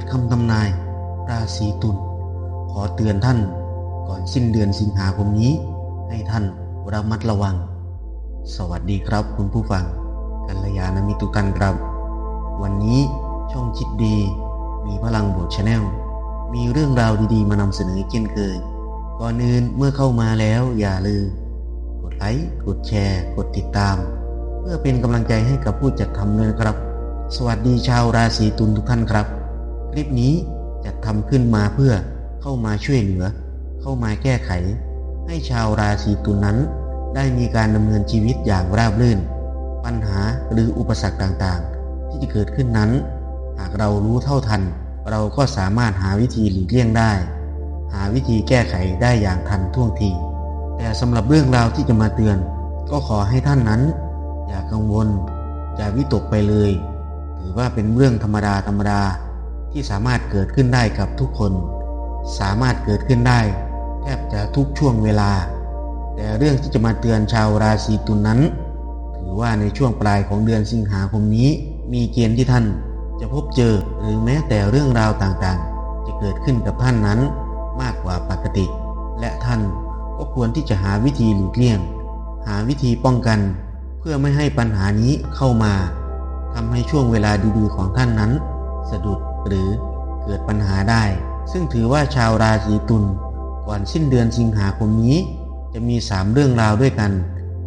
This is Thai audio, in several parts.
ดคำทำนาย ราศีตุลขอเตือนท่านก่อนสิ้นเดือนสิงหาคมนี้ ให้ท่านระมัดระวัง สวัสดีครับคุณผู้ฟัง กัลยาณมิตรทุกท่านครับ วันนี้ช่องคิดดี มีพลังบวกชาแนลมีเรื่องราวดีๆ มานำเสนอเช่นเคย ก่อนอื่นเมื่อเข้ามาแล้วอย่าลืม กดไลค์กดแชร์ กดติดตาม เพื่อเป็นกำลังใจให้กับผู้จัดทำด้วยนะครับ สวัสดีชาวราศีตุลทุกท่านครับ คลิปนี้จัดทำขึ้นมาเพื่อเข้ามาช่วยเหลือ เข้ามาแก้ไข ให้ชาวราศีตุลนั้น ได้มีการดำเนินชีวิตอย่างราบรื่น ปัญหาหรืออุปสรรคต่างๆ ที่จะเกิดขึ้นนั้น หากเรารู้เท่าทัน เราก็สามารถหาวิธีหลีกเลี่ยงได้ หาวิธีแก้ไขได้อย่างทันท่วงที แต่สำหรับเรื่องราวที่จะมาเตือน ก็ขอให้ท่านนั้น อย่ากังวลอย่าวิตกไปเลย ถือว่าเป็นเรื่องธรรมดาธรรมดา ที่สามารถเกิดขึ้นได้กับทุกคน สามารถเกิดขึ้นได้ แทบจะทุกช่วงเวลา แต่เรื่องที่จะมาเตือนชาวราศีตุลนนั้น ถือว่าในช่วงปลายของเดือนสิงหาคมนี้ มีเกณฑ์ที่ท่านจะพบเจอหรือแม้แต่เรื่องราวต่างๆ จะเกิดขึ้นกับท่านนั้นมากกว่าปกติ และท่านก็ควรที่จะหาวิธีหลีกเลี่ยง หาวิธีป้องกัน เพื่อไม่ให้ปัญหานี้เข้ามาทำให้ช่วงเวลาดีๆของท่านนั้น สะดุด หรือเกิดปัญหาได้ ซึ่งถือว่าชาวราศีตุลก่อนสิ้นเดือนสิงหาคมนี้ จะมีสามเรื่องราวด้วยกัน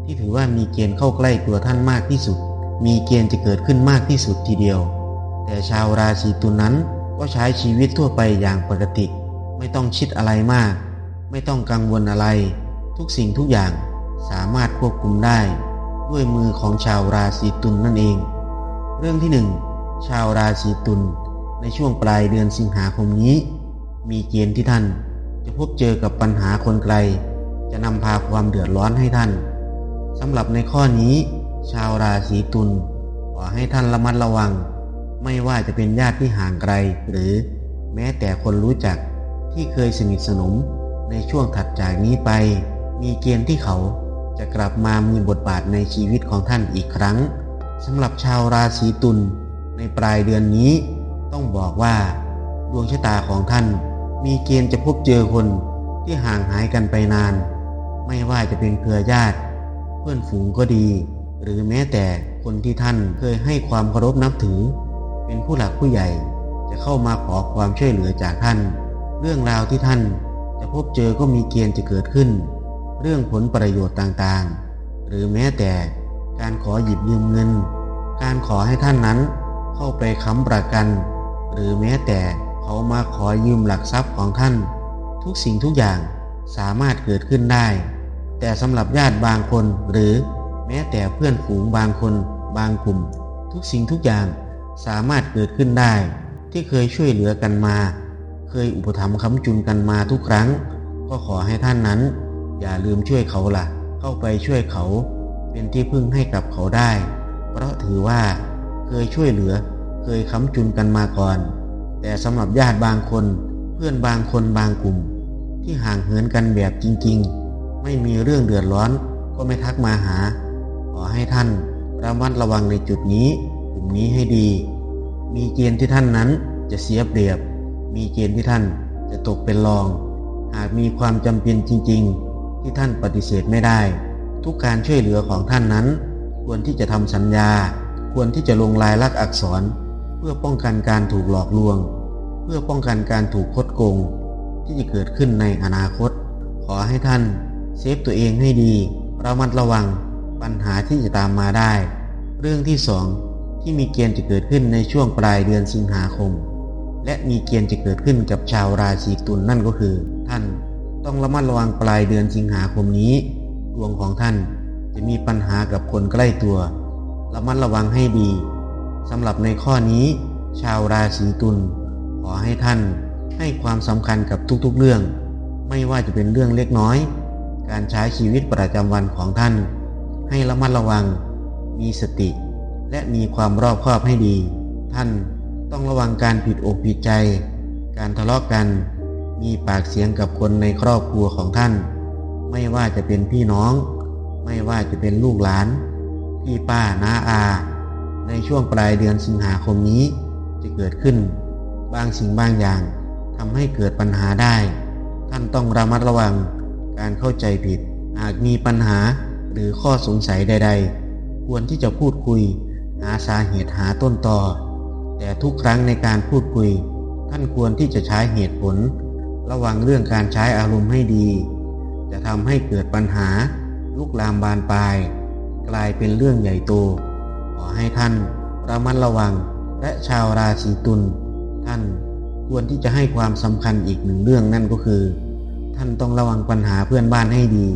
ที่ถือว่ามีเกณฑ์เข้าใกล้ตัวท่านมากที่สุด มีเกณฑ์จะเกิดขึ้นมากที่สุดทีเดียว แต่ชาวราศีตุลนั้นก็ใช้ชีวิตทั่วไปอย่างปกติ ไม่ต้องคิดอะไรมาก ไม่ต้องกังวลอะไร ทุกสิ่งทุกอย่างสามารถควบคุมได้ ด้วยมือของชาวราศีตุลนนั่นเอง เรื่องที่หนึ่งชาวราศีตุล ในช่วงปลายเดือนสิงหาคมนี้ มีเกณฑ์ที่ท่าน จะพบเจอกับปัญหาคนไกล จะนำพาความเดือดร้อนให้ท่านสำหรับในข้อนี้ ชาวราศีตุลขอให้ท่านระมัดระวัง ไม่ว่าจะเป็นญาติที่ห่างไกล หรือแม้แต่คนรู้จักที่เคยสนิทสนมในช่วงถัดจากนี้ไป มีเกณฑ์ที่เขาจะกลับมามีบทบาทในชีวิตของท่านอีกครั้งสำหรับชาวราศีตุลในปลายเดือนนี้ ต้องบอกว่า ดวงชะตาของท่านมีเกณฑ์จะพบเจอคนที่ห่างหายกันไปนาน ไม่ว่าจะเป็นเครือญาติ เพื่อนฝูงก็ดี หรือแม้แต่คนที่ท่านเคยให้ความเคารพนับถือ เป็นผู้หลักผู้ใหญ่จะเข้ามาขอความช่วยเหลือจากท่าน เรื่องราวที่ท่านจะพบเจอก็มีเกณฑ์จะเกิดขึ้น เรื่องผลประโยชน์ต่างๆ หรือแม้แต่การขอหยิบยืมเงิน การขอให้ท่านนั้นเข้าไปค้ำประกัน หรือแม้แต่เขามาขอยืมหลักทรัพย์ของท่าน ทุกสิ่งทุกอย่างสามารถเกิดขึ้นได้ แต่สำหรับญาติบางคนหรือแม้แต่เพื่อนฝูงบางคนบางกลุ่ม ทุกสิ่งทุกอย่างสามารถเกิดขึ้นได้ ที่เคยช่วยเหลือกันมา เคยอุปถัมภ์ค้ำจุนกันมาทุกครั้ง ก็ขอให้ท่านนั้น อย่าลืมช่วยเขาละ่ะ เข้าไปช่วยเขาเป็นที่พึ่งให้กับเขาได้ เพราะถือว่าเคยช่วยเหลือ เคยค้ำจุนกันมาก่อน แต่สำหรับญาติบางคน เพื่อนบางคนบางกลุ่ม ที่ห่างเหินกันแบบจริงๆ ไม่มีเรื่องเดือดร้อนก็ไม่ทักมาหา ขอให้ท่านระมัดระวังในจุดนี้ กลุ่มนี้ให้ดี มีเกณฑ์ที่ท่านนั้นจะเสียเปรียบ มีเกณฑ์ที่ท่านจะตกเป็นรอง หากมีความจำเป็นจริง ๆ ที่ท่านปฏิเสธไม่ได้ ทุกการช่วยเหลือของท่านนั้น ควรที่จะทำสัญญา ควรที่จะลงลายลักษณ์อักษร พื่อป้องกันการถูกหลอกลวง เพื่อป้องกันการถูกคดโกง ที่จะเกิดขึ้นในอนาคต ขอให้ท่านเซฟตัวเองให้ดี ระมัดระวังปัญหาที่จะตามมาได้ เรื่องที่สองที่มีเกณฑ์จะเกิดขึ้นในช่วงปลายเดือนสิงหาคม และมีเกณฑ์จะเกิดขึ้นกับชาวราศีตุลนนั่นก็คือ ท่านต้องระมัดระวังปลายเดือนสิงหาคมนี้ดวงของท่านจะมีปัญหากับคนใกล้ตัว ระมัดระวังให้ดี สำหรับในข้อนี้ ชาวราศีตุลขอให้ท่านให้ความสำคัญกับทุกๆเรื่อง ไม่ว่าจะเป็นเรื่องเล็กน้อย การใช้ชีวิตประจำวันของท่าน ให้ระมัดระวัง มีสติ และมีความรอบคอบให้ดี ท่านต้องระวังการผิดอกผิดใจ การทะเลาะกกัน มีปากเสียงกับคนในครอบครัวของท่าน ไม่ว่าจะเป็นพี่น้อง ไม่ว่าจะเป็นลูกหลาน พี่ป้าน้าอา ในช่วงปลายเดือนสิงหาคมนี้จะเกิดขึ้น บางสิ่งบางอย่างทำให้เกิดปัญหาได้ ท่านต้องระมัดระวังการเข้าใจผิด หากมีปัญหาหรือข้อสงสัยใด ๆ ควรที่จะพูดคุย หาสาเหตุหาต้นตอแต่ทุกครั้งในการพูดคุย ท่านควรที่จะใช้เหตุผล ระวังเรื่องการใช้อารมณ์ให้ดี จะทำให้เกิดปัญหาลุกลามบานปลาย กลายเป็นเรื่องใหญ่โต ขอให้ท่านระมัดระวังและชาวราศีตุลท่านควรที่จะให้ความสำคัญอีกหนึ่งเรื่องนั่นก็คือ ท่านต้องระวังปัญหาเพื่อนบ้านให้ดี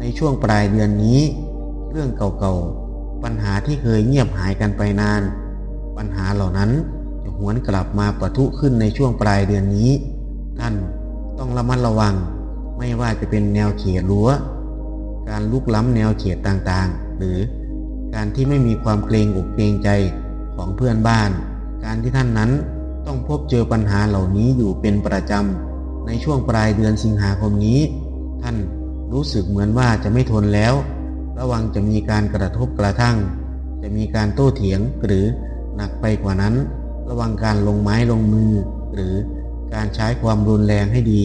ในช่วงปลายเดือนนี้ เรื่องเก่าๆ ปัญหาที่เคยเงียบหายกันไปนาน ปัญหาเหล่านั้นจะหวนกลับมาปะทุขึ้นในช่วงปลายเดือนนี้ ท่านต้องระมัดระวัง ไม่ว่าจะเป็นแนวเขตรั้ว การลุกล้ำแนวเขตต่างๆ หรือ การที่ไม่มีความเกรงอกเกรงใจของเพื่อนบ้าน การที่ท่านนั้นต้องพบเจอปัญหาเหล่านี้อยู่เป็นประจำ ในช่วงปลายเดือนสิงหาคมนี้ ท่านรู้สึกเหมือนว่าจะไม่ทนแล้ว ระวังจะมีการกระทบกระทั่ง จะมีการโต้เถียงหรือหนักไปกว่านั้น ระวังการลงไม้ลงมือ หรือการใช้ความรุนแรงให้ดี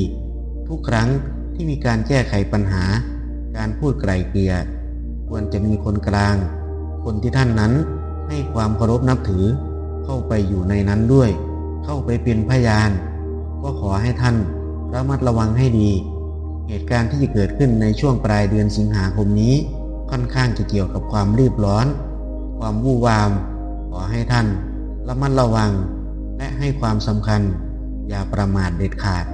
ทุกครั้งที่มีการแก้ไขปัญหา การพูดไกล่เกลี่ยควรจะมีคนกลาง คนที่ท่านนั้นให้ความเคารพนับถือเข้าไปอยู่ในนั้นด้วย เข้าไปเป็นพยาน ก็ขอให้ท่านระมัดระวังให้ดี เหตุการณ์ที่จะเกิดขึ้นในช่วงปลายเดือนสิงหาคมนี้ ค่อนข้างจะเกี่ยวกับความรีบร้อน ความวู่วาม ขอให้ท่านระมัดระวัง และให้ความสำคัญ อย่าประมาทเด็ดขาด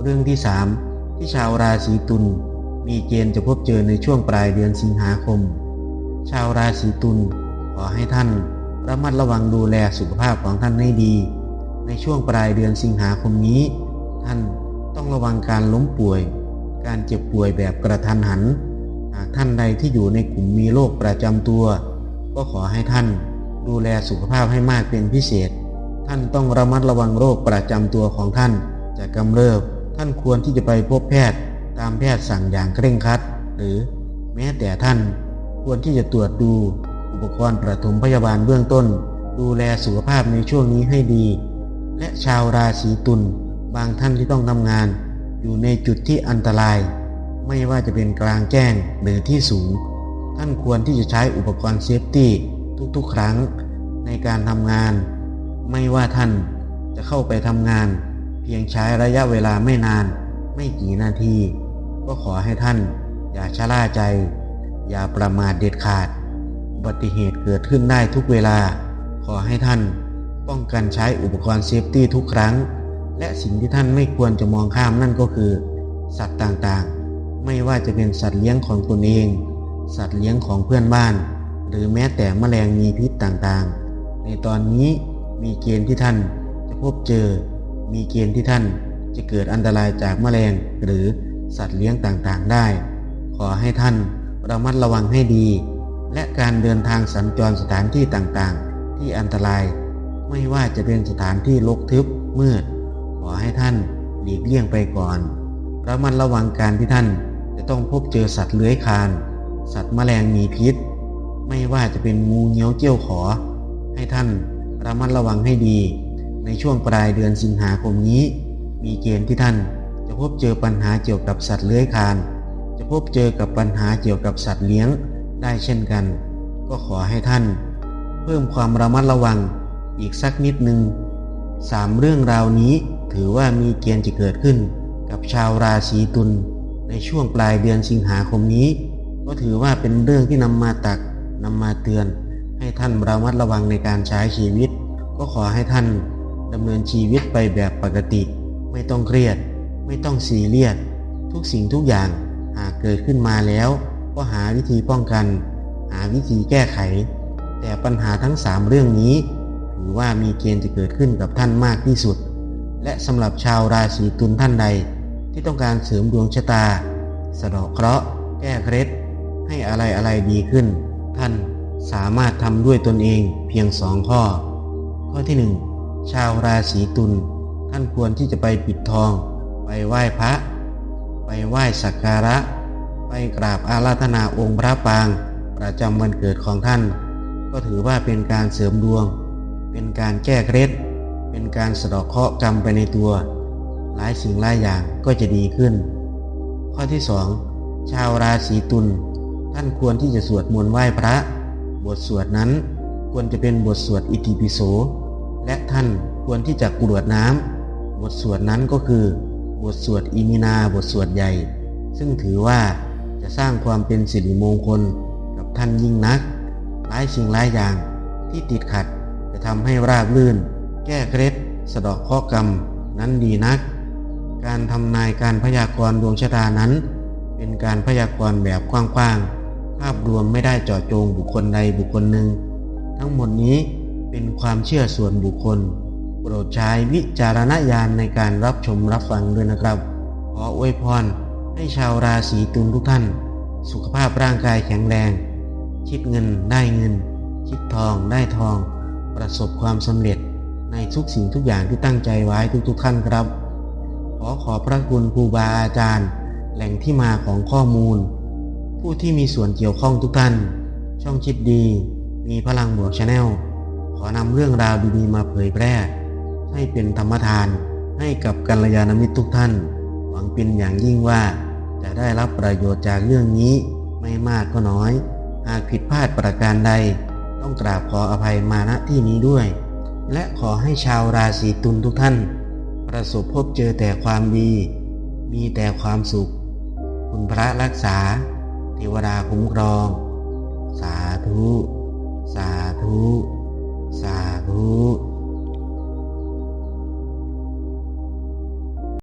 เรื่องที่ 3 ที่ชาวราศีตุลมีเกณฑ์จะพบเจอในช่วงปลายเดือนสิงหาคม ชาวราศีตุลขอให้ท่านระมัดระวังดูแลสุขภาพของท่านให้ดี ในช่วงปลายเดือนสิงหาคมนี้ ท่านต้องระวังการล้มป่วย การเจ็บป่วยแบบกระทันหัน หากท่านใดที่อยู่ในกลุ่มมีโรคประจำตัว ก็ขอให้ท่านดูแลสุขภาพให้มากเป็นพิเศษ ท่านต้องระมัดระวังโรคประจำตัวของท่านจะกำเริบ ท่านควรที่จะไปพบแพทย์ตามแพทย์สั่งอย่างเคร่งครัด หรือแม้แต่ท่าน ควรที่จะตรวจดูอุปกรณ์ประถมพยาบาลเบื้องต้น ดูแลสุขภาพในช่วงนี้ให้ดี และชาวราศีตุลบางท่านที่ต้องทำงาน อยู่ในจุดที่อันตราย ไม่ว่าจะเป็นกลางแจ้งหรือที่สูง ท่านควรที่จะใช้อุปกรณ์เซฟตี้ทุกๆ ครั้งในการทำงาน ไม่ว่าท่านจะเข้าไปทำงาน เพียงใช้ระยะเวลาไม่นาน ไม่กี่นาที ก็ขอให้ท่านอย่าชะล่าใจ อย่าประมาทเด็ดขาด อุบัติเหตุเกิดขึ้นได้ทุกเวลา ขอให้ท่านป้องกันใช้อุปกรณ์เซฟตี้ทุกครั้ง และสิ่งที่ท่านไม่ควรจะมองข้ามนั่นก็คือ สัตว์ต่างๆ ไม่ว่าจะเป็นสัตว์เลี้ยงของตนเอง สัตว์เลี้ยงของเพื่อนบ้าน หรือแม้แต่แมลงมีพิษต่างๆ ในตอนนี้มีเกณฑ์ที่ท่านจะพบเจอ มีเกณฑ์ที่ท่านจะเกิดอันตรายจากแมลงหรือสัตว์เลี้ยงต่างๆได้ ขอให้ท่าน ระมัดระวังให้ดี และการเดินทางสัญจรสถานที่ต่างๆ ที่อันตราย ไม่ว่าจะเป็นสถานที่รกทึบมืด ขอให้ท่านหลีกเลี่ยงไปก่อนระมัดระวังการที่ท่านจะต้องพบเจอสัตว์เลื้อยคลาน สัตว์แมลงมีพิษ ไม่ว่าจะเป็นงูเงี้ยวเกี้ยวขอ ให้ท่านระมัดระวังให้ดี ในช่วงปลายเดือนสิงหาคมนี้ มีเกณฑ์ที่ท่านจะพบเจอปัญหาเกี่ยวกับสัตว์เลื้อยคลาน จะพบเจอกับปัญหาเกี่ยวกับสัตว์เลี้ยงได้เช่นกัน ก็ขอให้ท่าน เพิ่มความระมัดระวังอีกสักนิดหนึ่งสามเรื่องราวนี้ถือว่ามีเกณฑ์จะเกิดขึ้น กับชาวราศีตุลในช่วงปลายเดือนสิงหาคมนี้ ก็ถือว่าเป็นเรื่องที่นำมาตักนำมาเตือน ให้ท่านระมัดระวังในการใช้ชีวิต ก็ขอให้ท่านดำเนินชีวิตไปแบบปกติ ไม่ต้องเครียด ไม่ต้องซีเรียสทุกสิ่งทุกอย่าง หากเกิดขึ้นมาแล้ว ก็หาวิธีป้องกัน หาวิธีแก้ไข แต่ปัญหาทั้งสามเรื่องนี้ ถือว่ามีเกณฑ์จะเกิดขึ้นกับท่านมากที่สุด และสำหรับชาวราศีตุลท่านใด ที่ต้องการเสริมดวงชะตา สะเดาะเคราะห์ แก้เคล็ด ให้อะไรอะไรดีขึ้น ท่านสามารถทำด้วยตนเองเพียงสองข้อ ข้อที่หนึ่งชาวราศีตุลท่านควรที่จะไปปิดทอง ไปไหว้พระ ไปไหว้สักการะ ไปกราบอาราธนาองค์พระปาง ประจำวันเกิดของท่าน ก็ถือว่าเป็นการเสริมดวง เป็นการแก้เคล็ดเป็นการสะเดอกเคราะห์กรรมไปในตัว หลายสิ่งหลายอย่างก็จะดีขึ้น ข้อที่ 2 ชาวราศีตุลท่านควรที่จะสวดมนต์ไหว้พระ บทสวดนั้นควรจะเป็นบทสวดอิติปิโส และท่านควรที่จะกรวดน้ำบทสวดนั้นก็คือ บทสวดอิมินาบทสวดใหญ่ ซึ่งถือว่าจะสร้างความเป็นสิริมงคลกับท่านยิ่งนัก หลายสิ่งหลายอย่างที่ติดขัดจะทำให้ราบรื่น แก้เคล็ดสะดาะข้อกรรมนั้นดีนัก การทำนายการพยากรณ์ดวงชะตานั้น เป็นการพยากรณ์แบบกว้างๆ ภาพรวมไม่ได้เจาะจงบุคคลใดบุคคลหนึ่ง ทั้งหมดนี้เป็นความเชื่อส่วนบุคคล โปรดใช้วิจารณญาณในการรับชมรับฟังด้วยนะครับ ขออวยพรให้ชาวราศีตุลทุกท่าน สุขภาพร่างกายแข็งแรง คิดเงินได้เงิน คิดทองได้ทอง ประสบความสำเร็จในทุกสิ่งทุกอย่างที่ตั้งใจไว้ทุกๆท่านครับ ขอขอบพระคุณครูบาอาจารย์ แหล่งที่มาของข้อมูล ผู้ที่มีส่วนเกี่ยวข้องทุกท่าน ช่องคิดดี มีพลังบวกชาแนลขอนำเรื่องราวดีๆมาเผยแพร่ ให้เป็นธรรมทานให้กับกัลยาณมิตรทุกท่าน หวังเป็นอย่างยิ่งว่า จะได้รับประโยชน์จากเรื่องนี้ไม่มากก็น้อย หากผิดพลาดประการใด ต้องกราบขออภัยมาณที่นี้ด้วย และขอให้ชาวราศีตุลทุกท่าน ประสบพบเจอแต่ความดี มีแต่ความสุข คุณพระรักษา เทวดาคุ้มครอง สาธุ สาธุ สาธุ